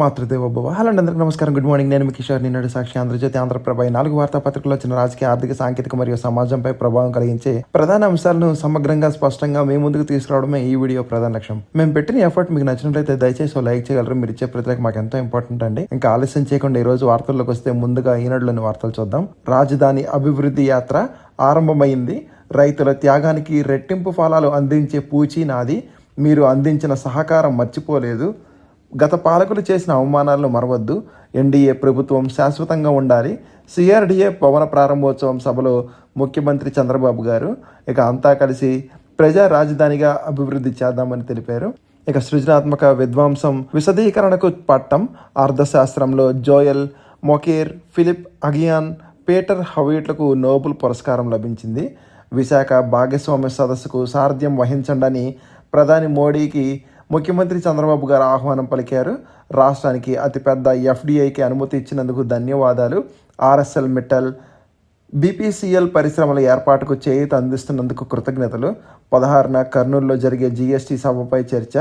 మాతృదేవ భవ. హలో అండి, అందరికీ నమస్కారం. గుడ్ మార్నింగ్ నేను మీ కిషోర్. నిన్నటి సాక్షి ఆంధ్రజ్యోతి. ఆంధ్రప్రభ ఈ నాలుగు వార్తాపత్రికల్లో వచ్చిన రాజకీయ ఆర్థిక సాంకేతిక మరియు సమాజంపై ప్రభావం కలిగించే ప్రధాన అంశాలను సమగ్రంగా స్పష్టంగా మీ ముందుకు తీసుకురావడమే ఈ వీడియో ప్రధాన లక్ష్యం. మేము పెట్టిన ఎఫర్ట్ మీకు నచ్చినట్లయితే దయచేసి లైక్ చేయగలరు. మీరు ఇచ్చే ప్రతికి మాకు ఎంతో ఇంపార్టెంట్ అండి. ఇంకా ఆలస్యం చేయకుండా ఈ రోజు వార్తల్లోకి వస్తే ముందుగా ఈనాడులోని వార్తలు చూద్దాం. రాజధాని అభివృద్ధి యాత్ర ఆరంభమైంది. రైతుల త్యాగానికి రెట్టింపు ఫలాలు అందించే పూచి నాది. మీరు అందించిన సహకారం మర్చిపోలేదు. గత పాలకులు చేసిన అవమానాలను మరవద్దు. ఎన్డీఏ ప్రభుత్వం శాశ్వతంగా ఉండాలి. సిఆర్డీఏ పవన ప్రారంభోత్సవం సభలో ముఖ్యమంత్రి చంద్రబాబు గారు ఇక అంతా కలిసి ప్రజా రాజధానిగా అభివృద్ధి చేద్దామని తెలిపారు. ఇక సృజనాత్మక విద్వాంసం విశదీకరణకు పట్టం. అర్థశాస్త్రంలో Joel Mokyr Philippe Aghion Peter హవీట్లకు Nobel పురస్కారం లభించింది. విశాఖ భాగస్వామ్య సదస్సుకు సారథ్యం వహించండని ప్రధాని మోడీకి ముఖ్యమంత్రి చంద్రబాబు గారు ఆహ్వానం పలికారు. రాష్ట్రానికి అతిపెద్ద ఎఫ్డిఐకి అనుమతి ఇచ్చినందుకు ధన్యవాదాలు. ఆర్ఎస్ఎల్ మిట్టల్ బీపీసీఎల్ పరిశ్రమల ఏర్పాటుకు చేయూత అందిస్తున్నందుకు కృతజ్ఞతలు. పదహారున కర్నూలులో జరిగే జీఎస్టీ సభపై చర్చ.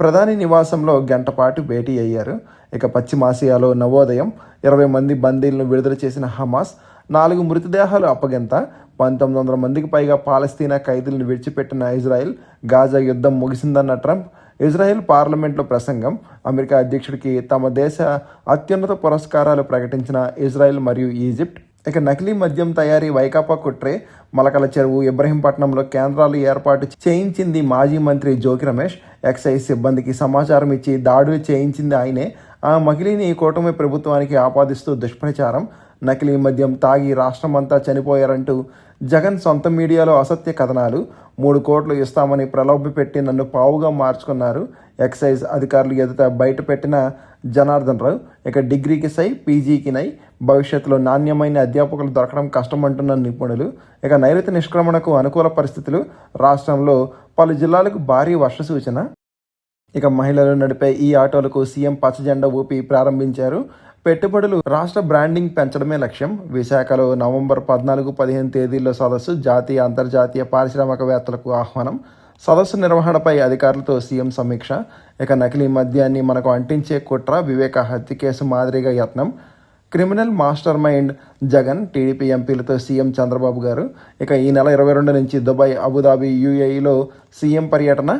ప్రధాని నివాసంలో గంటపాటు భేటీ అయ్యారు. ఇక పశ్చిమాసియాలో నవోదయం. ఇరవై మంది బందీలను విడుదల చేసిన హమాస్ నాలుగు మృతదేహాలు అప్పగింత. పంతొమ్మిది వందల మందికి పైగా పాలస్తీనా ఖైదీలను విడిచిపెట్టిన ఇజ్రాయెల్ గాజా యుద్ధం ముగిసిందన్న ట్రంప్ ఇజ్రాయెల్ పార్లమెంట్లో ప్రసంగం అమెరికా అధ్యక్షుడికి తమ దేశ అత్యున్నత పురస్కారాలు ప్రకటించిన ఇజ్రాయెల్ మరియు ఈజిప్ట్ ఇక నకిలీ మద్యం తయారీ వైకాపా కుట్రే మలకల చెరువు ఇబ్రహీంపట్నంలో కేంద్రాలు ఏర్పాటు చేయించింది మాజీ మంత్రి జోకి రమేష్. ఎక్సైజ్ సిబ్బందికి సమాచారం ఇచ్చి దాడులు చేయించింది ఆయనే. ఆ మకిలీని కూటమి ప్రభుత్వానికి ఆపాదిస్తూ దుష్ప్రచారం. నకిలీ మద్యం తాగి రాష్ట్రమంతా చనిపోయారంటూ జగన్ సొంత మీడియాలో అసత్య కథనాలు. మూడు కోట్లు ఇస్తామని ప్రలోభపెట్టి నన్ను పావుగా మార్చుకున్నారు. ఎక్సైజ్ అధికారులు ఎదుట బయట పెట్టిన జనార్దన్ రావు. ఇక డిగ్రీకి సై పీజీకి నై. భవిష్యత్తులో నాణ్యమైన అధ్యాపకులు దొరకడం కష్టమంటున్న నిపుణులు. ఇక నైరుతి నిష్క్రమణకు అనుకూల పరిస్థితులు. రాష్ట్రంలో పలు జిల్లాలకు భారీ వర్ష సూచన. ఇక మహిళలు నడిపే ఈ ఆటోలకు సీఎం పచ్చజెండా ఊపి ప్రారంభించారు. పెట్టుబడులు రాష్ట్ర బ్రాండింగ్ పెంచడమే లక్ష్యం. విశాఖలో నవంబర్ పద్నాలుగు పదిహేను తేదీల్లో సదస్సు జాతీయ అంతర్జాతీయ పారిశ్రామికవేత్తలకు ఆహ్వానం. సదస్సు నిర్వహణపై అధికారులతో సీఎం సమీక్ష. ఇక నకిలీ మద్యాన్ని మనకు అంటించే కుట్ర వివేక హత్య కేసు మాదిరిగా యత్నం. Criminal master mind Jagan TDP ఎంపీలతో CM Chandrababu garu. ఇక ఈ నెల ఇరవై రెండు నుంచి దుబాయ్ అబుదాబి యూఏఈలో సీఎం పర్యటన.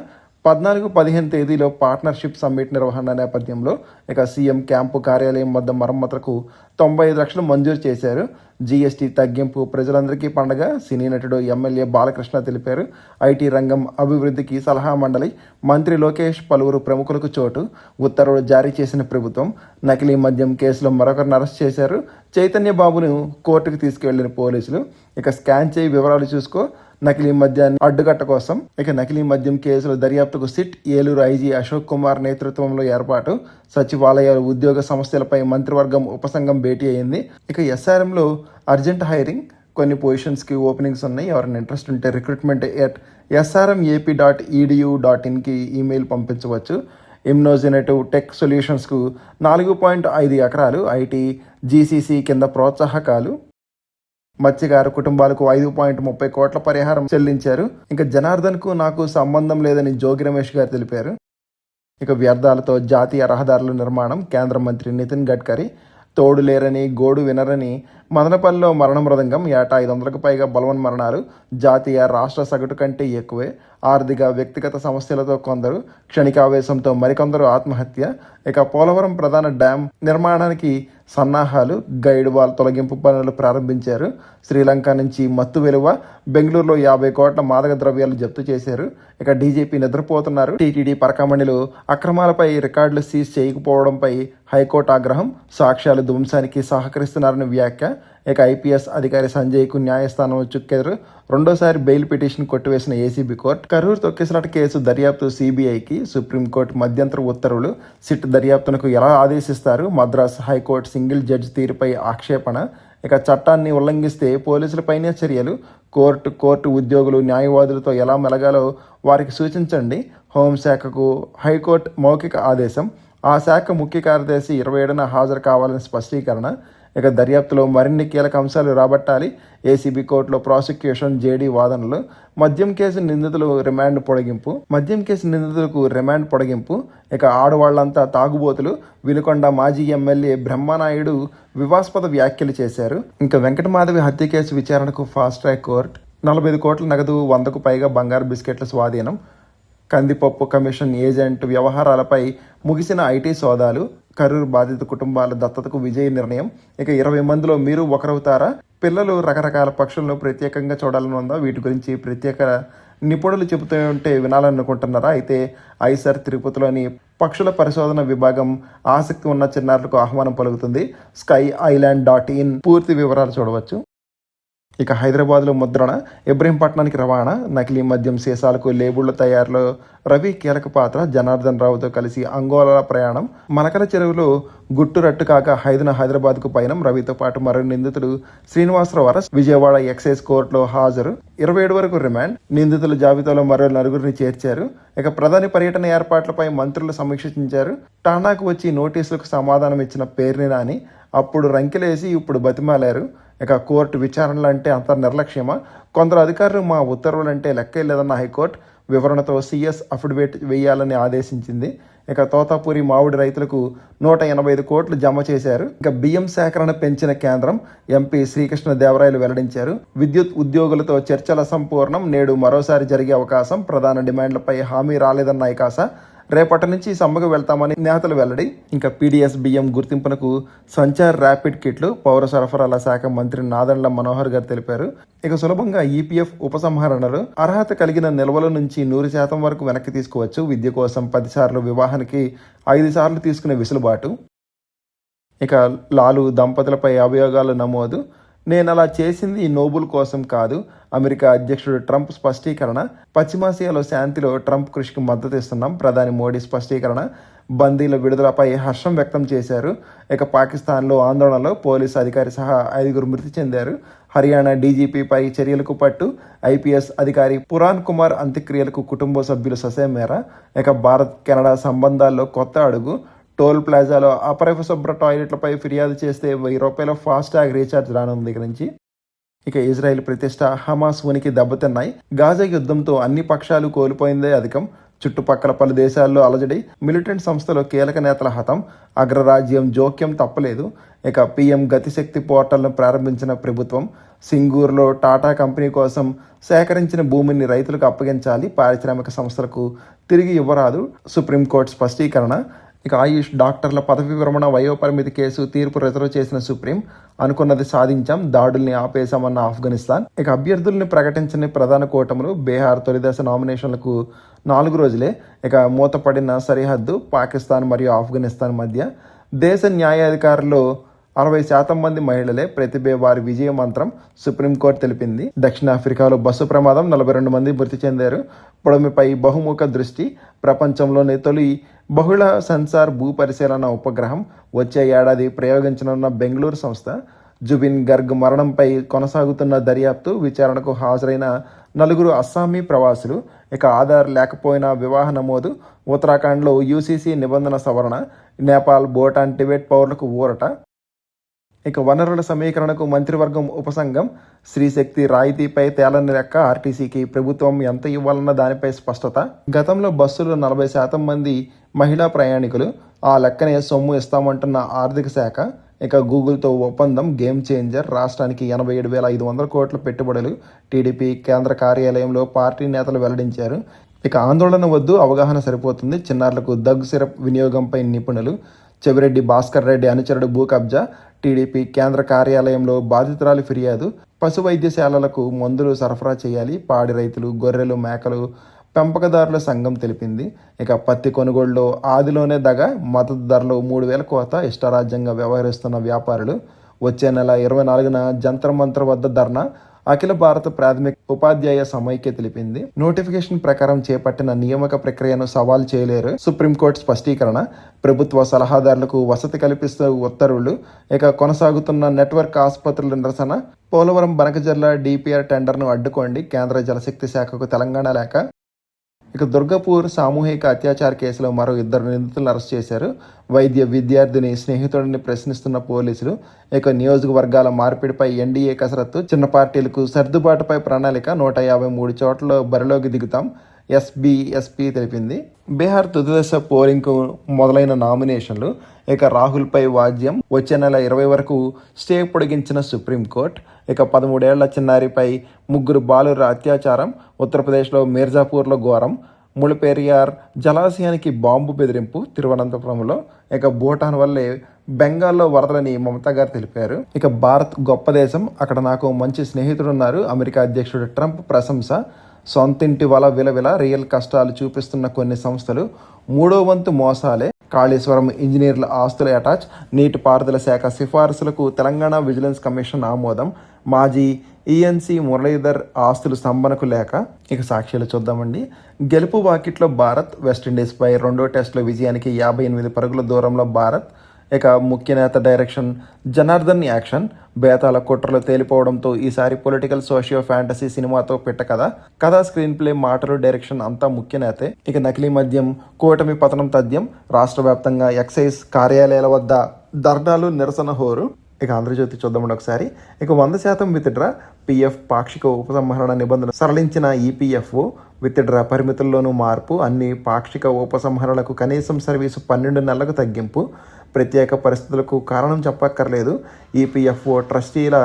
పద్నాలుగు పదిహేను తేదీలో పార్ట్నర్షిప్ సమ్మిట్ నిర్వహణ నేపథ్యంలో ఇక సీఎం క్యాంపు కార్యాలయం వద్ద మరమ్మతులకు తొంభై ఐదు లక్షలు మంజూరు చేశారు. జీఎస్టీ తగ్గింపు ప్రజలందరికీ పండగ సినీ నటుడు ఎమ్మెల్యే బాలకృష్ణ తెలిపారు. ఐటీ రంగం అభివృద్ధికి సలహా మండలి మంత్రి లోకేష్ పలువురు ప్రముఖులకు చోటు. ఉత్తర్వులు జారీ చేసిన ప్రభుత్వం నకిలీ మద్యం కేసులో మరొకరిని అరెస్ట్ చేశారు. చైతన్య బాబును కోర్టుకు తీసుకువెళ్ళిన పోలీసులు ఇక స్కాన్ చేయి వివరాలు చూసుకో నకిలీ మద్యాన్ని అడ్డుకట్ట కోసం ఇక నకిలీ మద్యం కేసుల దర్యాప్తుకు సిట్ ఏలూరు ఐజీ అశోక్ కుమార్ నేతృత్వంలో ఏర్పాటు. సచివాలయాల ఉద్యోగ సమస్యలపై మంత్రివర్గం ఉపసంఘం భేటీ అయింది. ఇక ఎస్ఆర్ఎంలో అర్జెంట్ హైరింగ్. కొన్ని పొజిషన్స్కి ఓపెనింగ్స్ ఉన్నాయి. ఎవరైనా ఇంట్రెస్ట్ ఉంటే recruitment at SRM AP dot edu dot ఇన్కి email పంపించవచ్చు. ఇమ్నోజినేటివ్ టెక్ సొల్యూషన్స్కు నాలుగు పాయింట్ ఐదు ఎకరాలు. ఐటీ జీసీసీ కింద ప్రోత్సాహకాలు. మత్స్యకార కుటుంబాలకు ఐదు పాయింట్ ముప్పై కోట్ల పరిహారం చెల్లించారు. ఇంకా జనార్దన్కు నాకు సంబంధం లేదని జోగి రమేష్ గారు తెలిపారు. ఇక వ్యర్థాలతో జాతీయ రహదారుల నిర్మాణం కేంద్ర మంత్రి నితిన్ గడ్కరీ తోడు లేరని గోడు వినరని మదనపల్లిలో మరణ మృదంగం ఏటా ఐదు వందలకు పైగా బలవన్ మరణాలు జాతీయ రాష్ట్ర సగటు కంటే ఎక్కువే. ఆర్థిక వ్యక్తిగత సమస్యలతో కొందరు క్షణికావేశంతో మరికొందరు ఆత్మహత్య. ఇక పోలవరం ప్రధాన డ్యాం నిర్మాణానికి సన్నాహాలు గైడ్ వాల్ తొలగింపు పనులు ప్రారంభించారు. శ్రీలంక నుంచి మత్తు విలువ బెంగళూరులో యాభై కోట్ల మాదక ద్రవ్యాలు జప్తు చేశారు. ఇక డీజీపీ నిద్రపోతున్నారు. టీటీడీ పరకమణిలో అక్రమాలపై రికార్డులు సీజ్ చేయకపోవడంపై హైకోర్టు ఆగ్రహం సాక్ష్యాలు ధ్వంసానికి సహకరిస్తున్నారని వ్యాఖ్య ఇక ఐపీఎస్ అధికారి సంజయ్కు న్యాయస్థానం చుక్కెదురు రెండోసారి బెయిల్ పిటిషన్ కొట్టివేసిన ఏసీబీ కోర్టు కరూరు తొక్కిసలాట కేసు దర్యాప్తు సిబిఐకి సుప్రీంకోర్టు మధ్యంతర ఉత్తర్వులు సిట్ దర్యాప్తునకు ఎలా ఆదేశిస్తారు Madras high court single judge తీరుపై ఆక్షేపణ ఇక చట్టాన్ని ఉల్లంఘిస్తే పోలీసులపైనే చర్యలు కోర్టు కోర్టు ఉద్యోగులు న్యాయవాదులతో ఎలా మెలగాలో వారికి సూచించండి. హోంశాఖకు హైకోర్టు మౌఖిక ఆదేశం ఆ శాఖ ముఖ్య కార్యదర్శి ఇరవై ఏడున హాజరు కావాలని స్పష్టీకరణ. ఇక దర్యాప్తులో మరిన్ని కీలక అంశాలు రాబట్టాలి. ఏసీబీ కోర్టులో ప్రాసిక్యూషన్ జేడీ వాదనలు. మద్యం కేసు నిందితులు రిమాండ్ పొడిగింపు. మద్యం కేసు నిందితులకు రిమాండ్ పొడిగింపు. ఇక ఆడవాళ్ళంతా తాగుబోతులు. వినుకొండ మాజీ ఎమ్మెల్యే బ్రహ్మనాయుడు వివాస్పద వ్యాఖ్యలు చేశారు. ఇంకా వెంకటమాధవి హత్య కేసు విచారణకు ఫాస్ట్ ట్రాక్ కోర్టు. నలభై ఐదు కోట్ల నగదు వందకు పైగా బంగారు బిస్కెట్ల స్వాధీనం. కందిపప్పు కమిషన్ ఏజెంట్ వ్యవహారాలపై ముగిసిన ఐటీ సోదాలు కరూరు బాధిత కుటుంబాల దత్తతకు విజయ నిర్ణయం. ఇక ఇరవై మందిలో మీరు ఒకరవుతారా? పిల్లలు రకరకాల పక్షులను ప్రత్యేకంగా చూడాలని ఉందా వీటి గురించి ప్రత్యేక నిపుణులు చెబుతూ ఉంటే వినాలనుకుంటున్నారా? అయితే ఐసర్ తిరుపతిలోని పక్షుల పరిశోధన విభాగం ఆసక్తి ఉన్న చిన్నారులకు ఆహ్వానం పలుకుతుంది. స్కై ఐలాండ్ డాట్ ఇన్ పూర్తి వివరాలు చూడవచ్చు. ఇక హైదరాబాద్లో ముద్రణ ఇబ్రహీంపట్నానికి రవాణా నకిలీ మద్యం సీసాలకు లేబుళ్ళ తయారులో రవి కీలక పాత్ర జనార్దన్ రావుతో కలిసి అంగోలాల ప్రయాణం. మలకల చెరువులో గుట్టు రట్టు కాక హైదన హైదరాబాద్కు పయనం. రవితో పాటు మరో నిందితుడు శ్రీనివాసరావు అరెస్ట్. విజయవాడ ఎక్సైజ్ కోర్టులో హాజరు. ఇరవై ఏడు వరకు రిమాండ్. నిందితుల జాబితాలో మరో నలుగురిని చేర్చారు. ఇక ప్రధాని పర్యటన ఏర్పాట్లపై మంత్రులు సమీక్షించారు టానాకు వచ్చి నోటీసులకు సమాధానం ఇచ్చిన పేర్ని నాని అప్పుడు రంకెలేసి ఇప్పుడు బతిమాలారు. ఇక కోర్టు విచారణలు అంటే అంత నిర్లక్ష్యమా? కొందరు అధికారులు మా ఉత్తర్వులంటే లెక్క లేదన్న హైకోర్టు వివరణతో సీఎస్ అఫిడవిట్ వేయాలని ఆదేశించింది. ఇక తోతాపూరి మామిడి రైతులకు నూట ఎనభై ఐదు కోట్లు జమ చేశారు. ఇక బియ్యం సేకరణ పెంచిన కేంద్రం ఎంపీ శ్రీకృష్ణ దేవరాయలు వెల్లడించారు. విద్యుత్ ఉద్యోగులతో చర్చల సంపూర్ణం నేడు మరోసారి జరిగే అవకాశం ప్రధాన డిమాండ్లపై హామీ రాలేదన్న ఐకాస రేపటి నుంచి సమ్మకు వెళ్తామని నేతలు వెల్లడి ఇంకా పీడీఎస్ బియ్యం గుర్తింపునకు సంచార్ ర్యాపిడ్ కిట్లు పౌర సరఫరాల శాఖ మంత్రి నాదండ్ల మనోహర్ గారు తెలిపారు. ఇక సులభంగా ఈపీఎఫ్ ఉపసంహరణలు అర్హత కలిగిన నిల్వల నుంచి నూరు శాతం వరకు వెనక్కి తీసుకోవచ్చు. విద్య కోసం పదిసార్లు వివాహానికి ఐదు సార్లు తీసుకునే వెసులుబాటు. ఇక లాలు దంపతులపై అభియోగాలు నమోదు. నేను అలా చేసింది ఈ నోబుల్ కోసం కాదు. అమెరికా అధ్యక్షుడు ట్రంప్ స్పష్టీకరణ. పశ్చిమాసియాలో శాంతిలో ట్రంప్ కృషికి మద్దతు ఇస్తున్నాం. ప్రధాని మోడీ స్పష్టీకరణ. బందీల విడుదలపై హర్షం వ్యక్తం చేశారు. ఇక పాకిస్తాన్లో ఆందోళనలో పోలీసు అధికారి సహా ఐదుగురు మృతి చెందారు. హర్యానా డీజీపీపై చర్యలకు పట్టు. ఐపీఎస్ అధికారి పురాణ్ కుమార్ అంత్యక్రియలకు కుటుంబ సభ్యులు ససేమేర. ఇక భారత్ కెనడా సంబంధాల్లో కొత్త అడుగు. టోల్ ప్లాజాలో అపరిశుభ్ర టాయిలెట్లపై ఫిర్యాదు చేస్తే వెయ్యి రూపాయల ఫాస్టాగ్ రీఛార్జ్ రానుంది దగ్గర నుంచి. ఇక ఇజ్రాయెల్ ప్రతిష్ట హమాస్ ఉనికి దెబ్బతిన్నాయి. గాజా యుద్ధంతో అన్ని పక్షాలు కోల్పోయిందే అధికం. చుట్టుపక్కల పలు దేశాల్లో అలజడి. మిలిటెంట్ సంస్థలో కీలక నేతల హతం. అగ్రరాజ్యం జోక్యం తప్పలేదు. ఇక పీఎం గతిశక్తి పోర్టల్ను ప్రారంభించిన ప్రభుత్వం. సింగూర్లో టాటా కంపెనీ కోసం సేకరించిన భూమిని రైతులకు అప్పగించాలి. పారిశ్రామిక సంస్థలకు తిరిగి ఇవ్వరాదు. సుప్రీంకోర్టు స్పష్టీకరణ. ఇక ఆయుష్ డాక్టర్ల పదవి విరమణ వయోపరిమితి కేసు తీర్పు రిజర్వ్ చేసిన సుప్రీం. అనుకున్నది సాధించాం. దాడుల్ని ఆపేశామన్న ఆఫ్ఘనిస్తాన్. ఇక అభ్యర్థుల్ని ప్రకటించని ప్రధాన కూటములు బీహార్ తొలిదశ నామినేషన్లకు నాలుగు రోజులే. ఇక మూతపడిన సరిహద్దు పాకిస్తాన్ మరియు ఆఫ్ఘనిస్తాన్ మధ్య దేశ న్యాయాధికారులు అరవై శాతం మంది మహిళలే ప్రతిభే వారి విజయ మంత్రం సుప్రీంకోర్టు తెలిపింది. దక్షిణాఫ్రికాలో బస్సు ప్రమాదం నలభై రెండు మంది మృతి చెందారు. పొడమిపై బహుముఖ దృష్టి ప్రపంచంలోని తొలి బహుళ సెన్సార్ భూ పరిశీలన ఉపగ్రహం వచ్చే ఏడాది ప్రయోగించనున్న బెంగళూరు సంస్థ జుబిన్ గర్గ్ మరణంపై కొనసాగుతున్న దర్యాప్తు విచారణకు హాజరైన నలుగురు అస్సామీ ప్రవాసులు ఇక ఆధార్ లేకపోయినా వివాహ నమోదు ఉత్తరాఖండ్లో యూసీసీ నిబంధన సవరణ నేపాల్ భూటాన్ టిబెట్ పౌరులకు ఊరట ఇక వనరుల సమీకరణకు మంత్రివర్గం ఉపసంఘం శ్రీశక్తి రాయితీపై తేలని లెక్క ఆర్టీసీకి ప్రభుత్వం ఎంత ఇవ్వాలన్న దానిపై స్పష్టత. గతంలో బస్సులు నలభై శాతం మంది మహిళా ప్రయాణికులు ఆ లెక్కనే సొమ్ము ఇస్తామంటున్న ఆర్థిక శాఖ ఇక గూగుల్తో ఒప్పందం గేమ్ చేంజర్ రాష్ట్రానికి ఎనభై ఏడు వేల ఐదు వందల కోట్ల పెట్టుబడులు టీడీపీ కేంద్ర కార్యాలయంలో పార్టీ నేతలు వెల్లడించారు. ఇక ఆందోళన వద్దు అవగాహన సరిపోతుంది. చిన్నారులకు దగ్గు సిరప్ వినియోగంపై నిపుణులు చెవిరెడ్డి భాస్కర్ రెడ్డి అనుచరుడు భూ కబ్జా టీడీపీ కేంద్ర కార్యాలయంలో బాధితురాలి ఫిర్యాదు. పశు వైద్యశాలలకు మందులు సరఫరా చేయాలి పాడి రైతులు గొర్రెలు మేకలు పెంపకదారుల సంఘం తెలిపింది. ఇక పత్తి కొనుగోలులో ఆదిలోనే దగ మద్దతు ధరలు మూడు వేల కోత ఇష్టారాజ్యంగా వ్యవహరిస్తున్న వ్యాపారులు వచ్చే నెల ఇరవై నాలుగున జంతర్ మంత్ర వద్ద ధర్నా అఖిల భారత ప్రాథమిక ఉపాధ్యాయ సమైక్య తెలిపింది. నోటిఫికేషన్ ప్రకారం చేపట్టిన నియామక ప్రక్రియను సవాల్ చేయలేరు. సుప్రీంకోర్టు స్పష్టీకరణ ప్రభుత్వ సలహాదారులకు వసతి కల్పిస్తూ ఉత్తర్వులు ఇక కొనసాగుతున్న నెట్వర్క్ ఆసుపత్రుల నిరసన పోలవరం బనకజర్ల డిపిఆర్ టెండర్ను అడ్డుకోండి కేంద్ర జలశక్తి శాఖకు తెలంగాణ లేక. ఇక దుర్గపూర్ సామూహిక అత్యాచార కేసులో మరో ఇద్దరు నిందితులను అరెస్ట్ చేశారు. వైద్య విద్యార్థిని స్నేహితుడిని ప్రశ్నిస్తున్న పోలీసులు ఇక నియోజకవర్గాల మార్పిడిపై ఎన్డీఏ కసరత్తు చిన్న పార్టీలకు సర్దుబాటుపై ప్రణాళిక నూట యాభై మూడు చోట్ల బరిలోకి దిగుతాం ఎస్బీఎస్పీ తెలిపింది. బీహార్ తుది దశ పోలింగ్కు మొదలైన నామినేషన్లు ఇక రాహుల్పై వాద్యం వచ్చే నెల ఇరవై వరకు స్టే పొడిగించిన సుప్రీంకోర్టు ఇక పదమూడేళ్ళ చిన్నారిపై ముగ్గురు బాలుర అత్యాచారం ఉత్తరప్రదేశ్లో మీర్జాపూర్లో ఘోరం ముళపేరియార్ జలాశయానికి బాంబు బెదిరింపు తిరువనంతపురంలో. ఇక భూటాన్ వల్లే బెంగాల్లో వరదలని మమతా గారు తెలిపారు. ఇక భారత్ గొప్ప దేశం. అక్కడ నాకు మంచి స్నేహితుడు ఉన్నారు అమెరికా అధ్యక్షుడు ట్రంప్ ప్రశంస. సొంతింటి వల విలవిల రియల్ కష్టాలు చూపిస్తున్న కొన్ని సంస్థలు మూడో వంతు మోసాలే. కాళేశ్వరం ఇంజనీర్ల ఆస్తుల అటాచ్. నీటిపారుదల శాఖ సిఫారసులకు తెలంగాణ విజిలెన్స్ కమిషన్ ఆమోదం. మాజీ ఈఎన్సీ మురళీధర్ ఆస్తులు స్తంభనకు లేక ఇక సాక్ష్యాలు చూద్దామండి. గెలుపు వాకిట్లో భారత్ వెస్టిండీస్పై రెండో టెస్టుల విజయానికి యాభై ఎనిమిది పరుగుల దూరంలో భారత్. ఇక ముఖ్య నేత డైరెక్షన్ జనార్దన్ యాక్షన్. బేతాల కుట్రలు తేలిపోవడంతో ఈసారి పొలిటికల్ సోషియో ఫ్యాంటసీ సినిమాతో పెట్ట కథ. కథ స్క్రీన్ ప్లే మాటలు డైరెక్షన్ అంతా ముఖ్య నేతే. ఇక నకిలీ మద్యం కూటమి పతనం తథ్యం రాష్ట్ర వ్యాప్తంగా ఎక్సైజ్ కార్యాలయాల వద్ద ధర్నాలు నిరసన హోరు. ఇక ఆంధ్రజ్యోతి చూద్దామండి ఒకసారి. ఇక వంద శాతం విత్డ్రా పిఎఫ్ పాక్షిక ఉపసంహరణ నిబంధన సరళించిన ఈపీఎఫ్ఓ విత్డ్రా పరిమితుల్లోనూ మార్పు అన్ని పాక్షిక ఉపసంహరణలకు కనీసం సర్వీసు పన్నెండు నెలలకు తగ్గింపు ప్రత్యేక పరిస్థితులకు కారణం చెప్పక్కర్లేదు. ఈపీఎఫ్ఓ ట్రస్టీల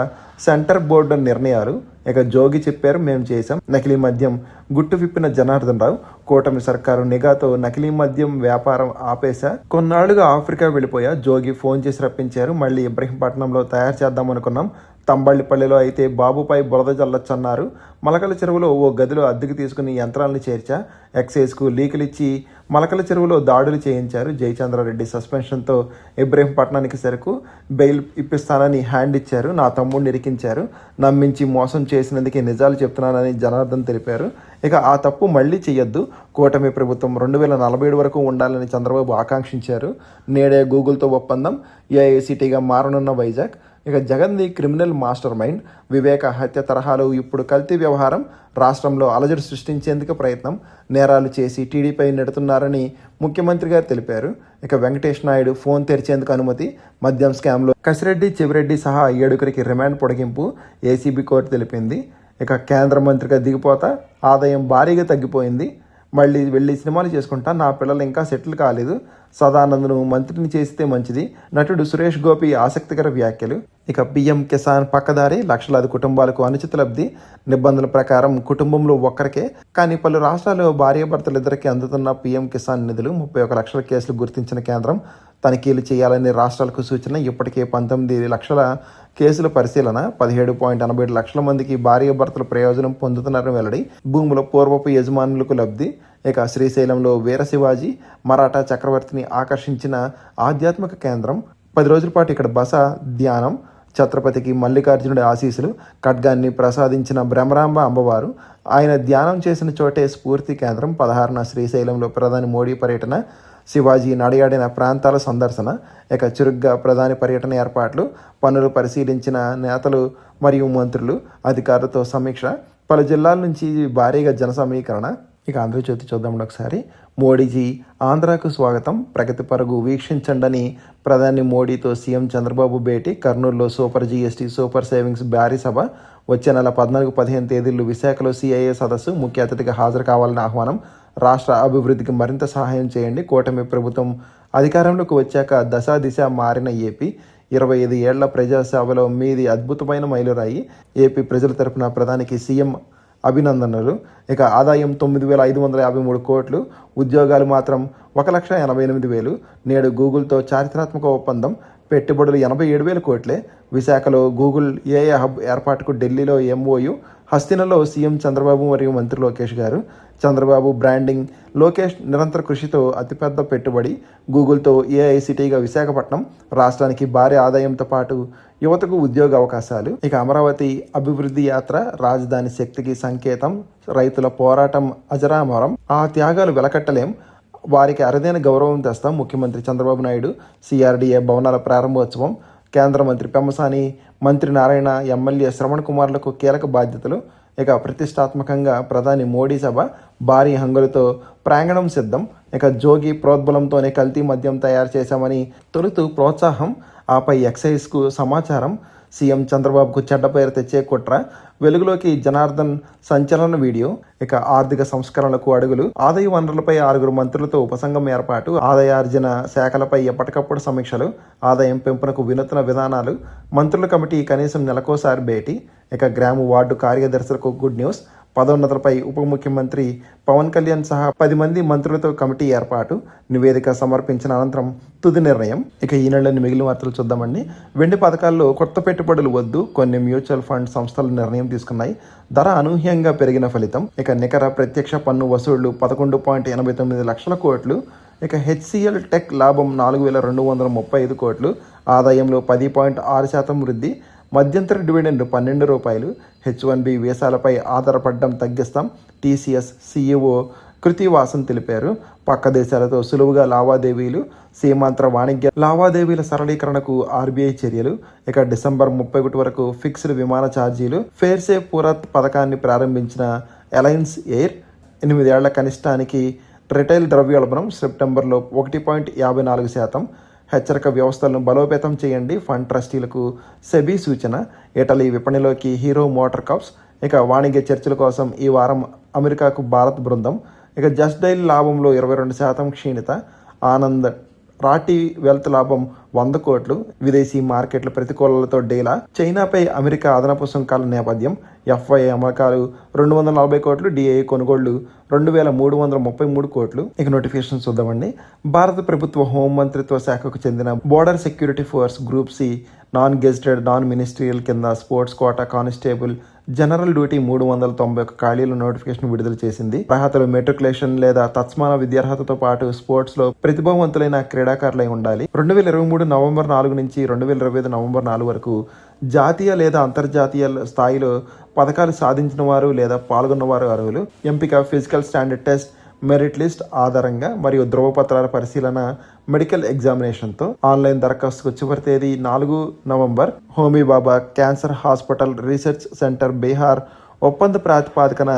సెంటర్ బోర్డు నిర్ణయాలు ఇక జోగి చెప్పారు మేము చేశాం. నకిలీ మద్యం గుట్టు విప్పిన జనార్దన్ రావు కూటమి సర్కారు నిఘాతో నకిలీ మద్యం వ్యాపారం ఆపేశా. కొన్నాళ్ళుగా ఆఫ్రికా వెళ్ళిపోయా. జోగి ఫోన్ చేసి రప్పించారు మళ్ళీ ఇబ్రహీంపట్నంలో తయారు చేద్దాం అనుకున్నాం. తంబళ్ళిపల్లిలో అయితే బాబుపై బురద జల్లొచ్చన్నారు. మలకల చెరువులో ఓ గదిలో అద్దెకు తీసుకుని యంత్రాలను చేర్చా. ఎక్సైజ్కు లీకులు ఇచ్చి మలకల చెరువులో దాడులు చేయించారు. జయచంద్రారెడ్డి సస్పెన్షన్తో ఇబ్రహీంపట్నానికి సరుకు బెయిల్ ఇప్పిస్తానని హ్యాండ్ ఇచ్చారు. నా తమ్ముడిని ఇరికించారు నమ్మించి మోసం చేసినందుకే నిజాలు చెప్తున్నానని జనార్దన్ తెలిపారు. ఇక ఆ తప్పు మళ్ళీ చేయొద్దు కూటమి ప్రభుత్వం రెండు వేల నలభై ఏడు వరకు ఉండాలని చంద్రబాబు ఆకాంక్షించారు. నేడే గూగుల్తో ఒప్పందం. ఏఐసిటీగా మారనున్న వైజాగ్. ఇక జగన్ది క్రిమినల్ మాస్టర్ మైండ్ వివేక హత్య తరహాలో ఇప్పుడు కల్తీ వ్యవహారం రాష్ట్రంలో అలజడి సృష్టించేందుకు ప్రయత్నం నేరాలు చేసి టీడీపై నెడుతున్నారని ముఖ్యమంత్రి గారు తెలిపారు. ఇక వెంకటేష్ నాయుడు ఫోన్ తెరిచేందుకు అనుమతి మద్యం స్కామ్లో కసిరెడ్డి చెవిరెడ్డి సహా ఏడుగురికి రిమాండ్ పొడిగింపు ఏసీబీ కోర్టు తెలిపింది. ఇక కేంద్ర మంత్రిగా దిగిపోతా ఆదాయం భారీగా తగ్గిపోయింది. మళ్ళీ వెళ్ళి సినిమాలు చేసుకుంటా నా పిల్లలు ఇంకా సెటిల్ కాలేదు. సదానందను మంత్రిని చేస్తే మంచిది. నటుడు సురేష్ గోపి ఆసక్తికర వ్యాఖ్యలు. ఇక పిఎం కిసాన్ పక్కదారి లక్షలాది కుటుంబాలకు అనుచిత లబ్ధి. నిబంధనల ప్రకారం కుటుంబంలో ఒక్కరికే. కానీ పలు రాష్ట్రాల్లో భార్యాభర్తలిద్దరికీ అందుతున్న పిఎం కిసాన్ నిధులు ముప్పై ఒక లక్షల కేసులు గుర్తించిన కేంద్రం. తనిఖీలు చేయాలని రాష్ట్రాలకు సూచన ఇప్పటికే పంతొమ్మిది లక్షల కేసుల పరిశీలన. పదిహేడు పాయింట్ ఎనభై ఏడు లక్షల మందికి భార్యాభర్తలు ప్రయోజనం పొందుతున్నారని వెల్లడి. భూముల పూర్వపు యజమానులకు లబ్ధి. ఇక శ్రీశైలంలో వీర శివాజీ మరాఠా చక్రవర్తిని ఆకర్షించిన ఆధ్యాత్మిక కేంద్రం. పది రోజుల పాటు ఇక్కడ బస ధ్యానం. ఛత్రపతికి మల్లికార్జునుడి ఆశీస్సులు. ఖడ్గాన్ని ప్రసాదించిన భ్రమరాంబ అమ్మవారు ఆయన ధ్యానం చేసిన చోటే స్ఫూర్తి కేంద్రం. పదహారున శ్రీశైలంలో ప్రధాని మోడీ పర్యటన. శివాజీ నడియాడిన ప్రాంతాల సందర్శన. ఇక చురుగ్గా ప్రధాని పర్యటన ఏర్పాట్లు. పనులు పరిశీలించిన నేతలు మరియు మంత్రులు అధికారులతో సమీక్ష. పలు జిల్లాల నుంచి భారీగా జన సమీకరణ. ఇక ఆంధ్రజ్యోతి చూద్దాం ఒకసారి. మోడీజీ ఆంధ్రాకు స్వాగతం. ప్రగతి పరుగు వీక్షించండని ప్రధాని మోడీతో సీఎం చంద్రబాబు భేటీ. కర్నూలులో సూపర్ జీఎస్టీ సూపర్ సేవింగ్స్ భారీ సభ. వచ్చే నెల పద్నాలుగు పదిహేను తేదీలు విశాఖలో సిఐఏ సదస్సు. ముఖ్య అతిథిగా హాజరు కావాలని ఆహ్వానం. రాష్ట్ర అభివృద్ధికి మరింత సహాయం చేయండి. కూటమి ప్రభుత్వం అధికారంలోకి వచ్చాక దశ దిశ మారిన ఏపీ. ఇరవై ఐదు ఏళ్ళ ప్రజాసేవలో మీది అద్భుతమైన మైలురాయి. ఏపీ ప్రజల తరపున ప్రధానికి సీఎం అభినందనలు. ఇక ఆదాయం తొమ్మిది వేల ఐదు వందల యాభై మూడు కోట్లు ఉద్యోగాలు మాత్రం ఒక లక్ష ఎనభై ఎనిమిది వేలు. నేడు గూగుల్తో చారిత్రాత్మక ఒప్పందం పెట్టుబడులు ఎనభై ఏడు వేల కోట్లే. విశాఖలో గూగుల్ ఏఏ హబ్ ఏర్పాటుకు ఢిల్లీలో ఎంఓయు హస్తినలో సీఎం చంద్రబాబు మరియు మంత్రి లోకేష్ గారు. చంద్రబాబు బ్రాండింగ్ లోకేష్ నిరంతర కృషితో అతిపెద్ద పెట్టుబడి గూగుల్తో ఏఐసిటీగా విశాఖపట్నం రాష్ట్రానికి భారీ ఆదాయంతో పాటు యువతకు ఉద్యోగ అవకాశాలు. ఇక అమరావతి అభివృద్ధి యాత్ర రాజధాని శక్తికి సంకేతం. రైతుల పోరాటం అజరామరం. ఆ త్యాగాలు వెలకట్టలేం. వారికి అరుదైన గౌరవం తెస్తాం ముఖ్యమంత్రి చంద్రబాబు నాయుడు. సిఆర్డీఏ భవనాల ప్రారంభోత్సవం. కేంద్ర మంత్రి పెమ్మసాని మంత్రి నారాయణ ఎమ్మెల్యే శ్రవణ్ కుమార్లకు కీలక బాధ్యతలు. ఇక ప్రతిష్టాత్మకంగా ప్రధాని మోడీ సభ భారీ హంగులతో ప్రాంగణం సిద్ధం. ఇక జోగి ప్రోద్బలంతోనే కల్తీ మద్యం తయారు చేశామని తొలుతూ ప్రోత్సాహం. ఆపై ఎక్సైజ్కు సమాచారం. సీఎం చంద్రబాబుకు చెడ్డ పేరు తెచ్చే కుట్ర. వెలుగులోకి జనార్దన్ సంచలన వీడియో ఇక ఆర్థిక సంస్కరణలకు అడుగులు ఆదాయ వనరులపై ఆరుగురు మంత్రులతో ఉపసంఘం ఏర్పాటు ఆదాయార్జన శాఖలపై ఎప్పటికప్పుడు సమీక్షలు ఆదాయం పెంపునకు వినూత్న విధానాలు మంత్రుల కమిటీ కనీసం నెలకోసారి భేటీ ఇక గ్రామ వార్డు కార్యదర్శులకు గుడ్ న్యూస్ పదోన్నతలపై ఉప ముఖ్యమంత్రి పవన్ కళ్యాణ్ సహా పది మంది మంత్రులతో కమిటీ ఏర్పాటు నివేదిక సమర్పించిన అనంతరం తుది నిర్ణయం. ఇక ఈ నెలలోని మిగిలిన వార్తలు చూద్దామండి. వెండి పథకాల్లో కొత్త పెట్టుబడులు వద్దు కొన్ని మ్యూచువల్ ఫండ్ సంస్థలు నిర్ణయం తీసుకున్నాయి. ధర అనూహ్యంగా పెరిగిన ఫలితం ఇక నికర ప్రత్యక్ష పన్ను వసూళ్ళు పదకొండు పాయింట్ ఎనభై తొమ్మిది లక్షల కోట్లు ఇక హెచ్సిఎల్ టెక్ లాభం నాలుగు వేల రెండు వందల ముప్పై ఐదు కోట్లు ఆదాయంలో పది పాయింట్ ఆరు శాతం వృద్ధి మధ్యంతర డివిడెండ్ పన్నెండు రూపాయలు. హెచ్ వన్ బి వీసాలపై ఆధారపడడం తగ్గిస్తాం టీసీఎస్ సీఈఓ కృతివాసన్ తెలిపారు. పక్క దేశాలతో సులువుగా లావాదేవీలు సీమాంతర వాణిజ్య లావాదేవీల సరళీకరణకు ఆర్బీఐ చర్యలు. ఇక డిసెంబర్ ముప్పై ఒకటి వరకు ఫిక్స్డ్ విమాన ఛార్జీలు ఫేర్సే పూరత్ పథకాన్ని ప్రారంభించిన అలయన్స్ ఎయిర్ ఎనిమిదేళ్ళ కనిష్టానికి రిటైల్ ద్రవ్యోల్బణం సెప్టెంబర్లో ఒకటి పాయింట్ యాభై నాలుగు శాతం. హెచ్చరిక వ్యవస్థలను బలోపేతం చేయండి. ఫండ్ ట్రస్టీలకు సెబీ సూచన. ఇటలీ విపణిలోకి హీరో మోటార్ కప్స్. ఇక వాణిజ్య చర్చల కోసం ఈ వారం అమెరికాకు భారత్ బృందం. ఇక జస్ట్ డైల్ లాభంలో ఇరవై రెండు శాతం క్షీణత. ఆనంద్ రాటి వెల్త్ లాభం వంద కోట్లు. విదేశీ మార్కెట్ల ప్రతికూలతతో డేలా. చైనాపై అమెరికా అదనపు సుంకాల నేపథ్యం. ఎఫ్ఐ అమ్మకాలు రెండు వందల నలభై కోట్లు. డిఐ కొనుగోళ్ళు రెండు వేల మూడు వందల ముప్పై మూడు కోట్లు. ఇక నోటిఫికేషన్ చూద్దామండి. భారత ప్రభుత్వ హోం మంత్రిత్వ శాఖకు చెందిన border security force group C non gazetted non ministerial కింద sports quota constable general duty మూడు వందల తొంభై ఒక ఖాళీల నోటిఫికేషన్ విడుదల చేసింది. అర్హతలు మెట్రికులేషన్ లేదా తత్సమాన విద్యార్హతతో పాటు స్పోర్ట్స్లో ప్రతిభావంతులైన క్రీడాకారులై ఉండాలి. రెండు వేల ఇరవై మూడు నవంబర్ నాలుగు నుంచి రెండు వేల ఇరవై ఐదు నవంబర్ నాలుగు వరకు జాతీయ లేదా అంతర్జాతీయ స్థాయిలో పథకాలు సాధించిన వారు లేదా పాల్గొన్నవారు అర్హులు. ఎంపిక physical standard test merit list ఆధారంగా మరియు ధృవపత్రాల పరిశీలన మెడికల్ ఎగ్జామినేషన్తో ఆన్లైన్ దరఖాస్తుకు చివరి తేదీ నాలుగు November Homi Bhabha cancer hospital research centre Bihar ఒప్పంద ప్రాతిపాదికన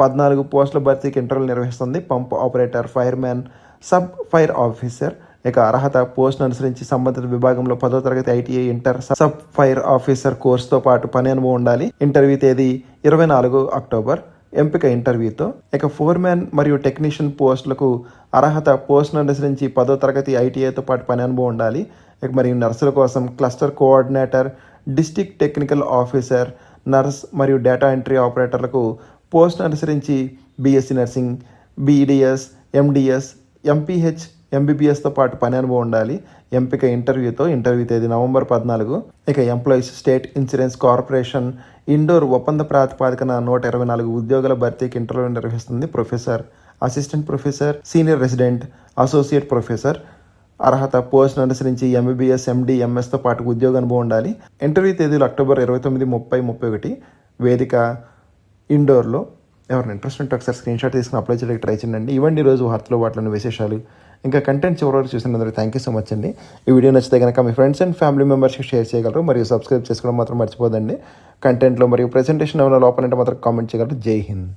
పద్నాలుగు పోస్టుల భర్తీకి ఇంటర్వ్యూలు నిర్వహిస్తుంది. Pump operator fireman sub fire officer. ఇక అర్హత పోస్ట్ను అనుసరించి సంబంధిత విభాగంలో పదో తరగతి ITI inter sub fire officer కోర్సుతో పాటు పని అనుభవం ఉండాలి. ఇంటర్వ్యూ తేదీ ఇరవై నాలుగు అక్టోబర్. ఎంపిక ఇంటర్వ్యూతో. ఇక ఫోర్మ్యాన్ మరియు టెక్నీషియన్ పోస్టులకు అర్హత పోస్ట్ అనుసరించి పదో తరగతి ఐటీఐతో పాటు పని అనుభవం ఉండాలి. ఇక మరియు నర్సుల కోసం cluster coordinator district technical officer nurse మరియు డేటా ఎంట్రీ ఆపరేటర్లకు పోస్ట్ అనుసరించి BSc nursing BDS MDS MPH ఎంబీబీఎస్తో పాటు పని అనుభవం ఉండాలి. ఎంపిక ఇంటర్వ్యూతో ఇంటర్వ్యూ తేదీ నవంబర్ పద్నాలుగు. ఇక employees state insurance corporation Indore ఒప్పంద ప్రాతిపాదికన నూట ఇరవై నాలుగు ఉద్యోగుల భర్తీకి ఇంటర్వ్యూ నిర్వహిస్తుంది professor. Assistant professor senior resident associate professor. అర్హత పోస్ట్ అనుసరించి ఎంబీబీఎస్ ఎండి ఎంఎస్తో పాటు ఉద్యోగ అనుభవం ఉండాలి. ఇంటర్వ్యూ తేదీలు అక్టోబర్ ఇరవై తొమ్మిది ముప్పై ముప్పై ఒకటి. వేదిక ఇండోర్లో. ఎవరైనా ఇంట్రెస్ట్ ఉంటే ఒకసారి స్క్రీన్ షాట్ తీసుకుని అప్లై చేయడానికి ట్రై చేయండి. ఇవ్వండి ఈరోజు వార్తలు వాటిలోని విశేషాలు. ఇంకా కంటెంట్ చివరి వరకు చూసినందుకు థ్యాంక్ యూ సో మచ్ అండి. ఈ వీడియో నచ్చితే కనుక మీ ఫ్రెండ్స్ అండ్ ఫ్యామిలీ మెంబర్స్కి షేర్ చేయగలరు మరియు సబ్స్క్రైబ్ చేసుకోవడం మాత్రం మర్చిపోదండి. కంటెంట్లో మరియు ప్రెజెంటేషన్ ఏమైనా లోపలంటే మాత్రం కామెంట్ చేయగలరు. జై హింద్.